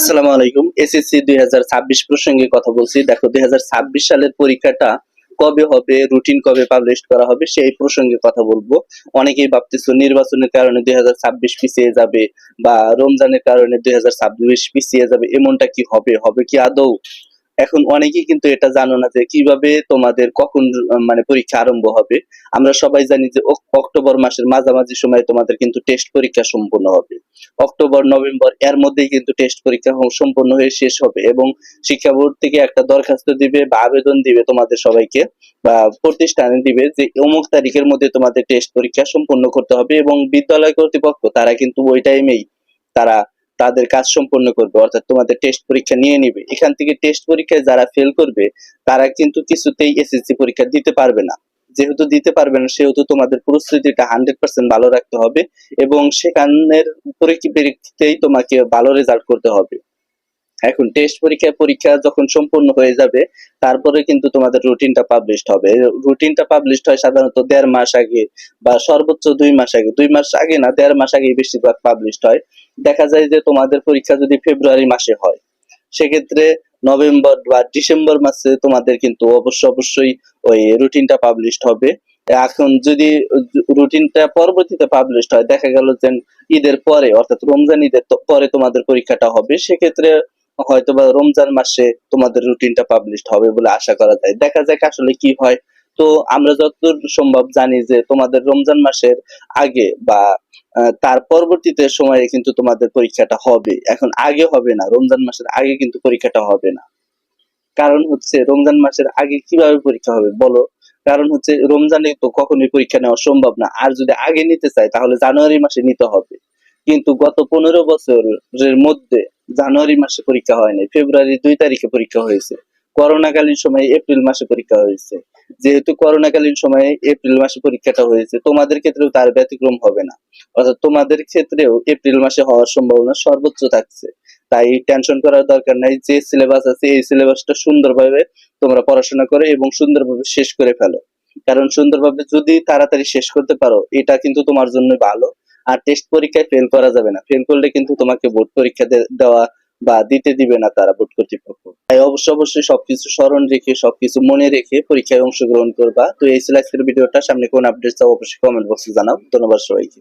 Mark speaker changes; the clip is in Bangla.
Speaker 1: আসসালামু আলাইকুম। এসএসসি দুই হাজার ছাব্বিশ প্রসঙ্গে কথা বলছি। দেখো, দুই হাজার ছাব্বিশ সালের পরীক্ষাটা কবে হবে রুটিন কবে পাবলিশ করা হবে, সেই প্রসঙ্গে কথা বলব। অনেকেই ভাবতেছো নির্বাচনের কারণে দুই হাজার ছাব্বিশ পিছিয়ে যাবে বা রমজানের কারণে দুই হাজার ছাব্বিশ পিছিয়ে যাবে, এমনটা কি হবে? হবে কি আদৌ? এখন অনেকেই কিন্তু এটা জানো না যে কীভাবে তোমাদের কখন মানে পরীক্ষা আরম্ভ হবে। আমরা সবাই জানি যে অক- অক্টোবর মাসের মাঝামাঝি সময়ে তোমাদের কিন্তু টেস্ট পরীক্ষা সম্পূর্ণ হবে। অক্টোবর, নভেম্বর, এর মধ্যেই কিন্তু টেস্ট পরীক্ষা সম্পূর্ণ হয়ে শেষ হবে এবং শিক্ষা বোর্ড থেকে একটা দরখাস্ত দিবে বা আবেদন দিবে তোমাদের সবাইকে বা প্রতিষ্ঠানে দিবে যে অমুক তারিখের মধ্যে তোমাদের টেস্ট পরীক্ষা সম্পূর্ণ করতে হবে এবং বিদ্যালয় কর্তৃপক্ষ, তারা কিন্তু ওই টাইমেই তারা তাদের কাজ সম্পন্ন করবে, অর্থাৎ তোমাদের টেস্ট পরীক্ষা নিয়ে নিবে। এখান থেকে টেস্ট পরীক্ষায় যারা ফেল করবে, তারা কিন্তু কিছুতেই এসএসসি পরীক্ষা দিতে পারবে না। যেহেতু দিতে পারবে না, সেহেতু তোমাদের প্রস্তুতিটা হান্ড্রেড পার্সেন্ট ভালো রাখতে হবে এবং সেখানের পরীক্ষা তোমাকে ভালো রেজাল্ট করতে হবে। এখন টেস্ট পরীক্ষা পরীক্ষা যখন সম্পূর্ণ হয়ে যাবে, তারপরে কিন্তু তোমাদের রুটিনটা পাবলিশড হবে। রুটিনটা পাবলিশড হয় সাধারণত দেড় মাস আগে বা সর্বোচ্চ দুই মাস আগে। দুই মাস আগে না, দেড় মাস আগে বেশিরভাগ পাবলিশড হয়। দেখা যায় যে তোমাদের পরীক্ষা যদি ফেব্রুয়ারি মাসে হয়, সেক্ষেত্রে নভেম্বর বা ডিসেম্বর মাসে তোমাদের কিন্তু অবশ্য অবশ্যই ওই রুটিনটা পাবলিশড হবে। এখন যদি রুটিনটা পরবর্তীতে পাবলিশড হয়, দেখা গেল যে ঈদের পরে, অর্থাৎ রমজান ঈদের পরে তোমাদের পরীক্ষাটা হবে, সেক্ষেত্রে হয়তো বা রমজান মাসে তোমাদের রুটিনটা পাবলিশড হবে বলে আশা করা যায়। দেখা যাক আসলে কি হয়। তো আমরা যতদূর সম্ভব জানি যে তোমাদের রমজান মাসের আগে বা তার পরবর্তীতে সময়ে কিন্তু তোমাদের পরীক্ষাটা হবে। এখন আগে হবে না, রমজান মাসের আগে কিন্তু পরীক্ষাটা হবে না। কারণ হচ্ছে রমজান মাসের আগে কীভাবে পরীক্ষা হবে বলো? কারণ হচ্ছে রমজানে তো কখনোই পরীক্ষা নেওয়া সম্ভব না। আর যদি আগে নিতে চাই তাহলে জানুয়ারি মাসে নিতে হবে। কিন্তু গত পনেরো বছরের মধ্যে জানুয়ারি মাসে পরীক্ষা হয়নি, ফেব্রুয়ারি দুই তারিখে পরীক্ষা হয়েছে, করোনাকালীন সময়ে এপ্রিল মাসে পরীক্ষা হয়েছে। যেহেতু করোনাকালীন সময়ে এপ্রিল মাসে পরীক্ষাটা হয়েছে, তোমাদের ক্ষেত্রেও তার ব্যতিক্রম হবে না। অর্থাৎ তোমাদের ক্ষেত্রেও এপ্রিল মাসে হওয়ার সম্ভাবনা সর্বোচ্চ থাকছে। তাই টেনশন করার দরকার নাই, যে সিলেবাস আছে, এই সিলেবাসটা সুন্দরভাবে তোমরা পড়াশোনা করে এবং সুন্দরভাবে শেষ করে ফেলো। কারণ সুন্দরভাবে যদি তাড়াতাড়ি শেষ করতে পারো, এটা কিন্তু তোমার জন্য ভালো। আর টেস্ট পরীক্ষায় ফেল করা যাবে না। ফেল করলে কিন্তু তোমাকে বোর্ড পরীক্ষা দেওয়া বা দিতে দিবে না তারা বোর্ড কর্তৃপক্ষ। তাই অবশ্যই অবশ্যই সবকিছু স্মরণ রেখে, সবকিছু মনে রেখে পরীক্ষায় অংশগ্রহণ করবা। তো এই ছিল আজকের ভিডিওটা। সামনে কোন আপডেট চাও অবশ্যই কমেন্ট বক্সে জানাও। ধন্যবাদ সবাইকে।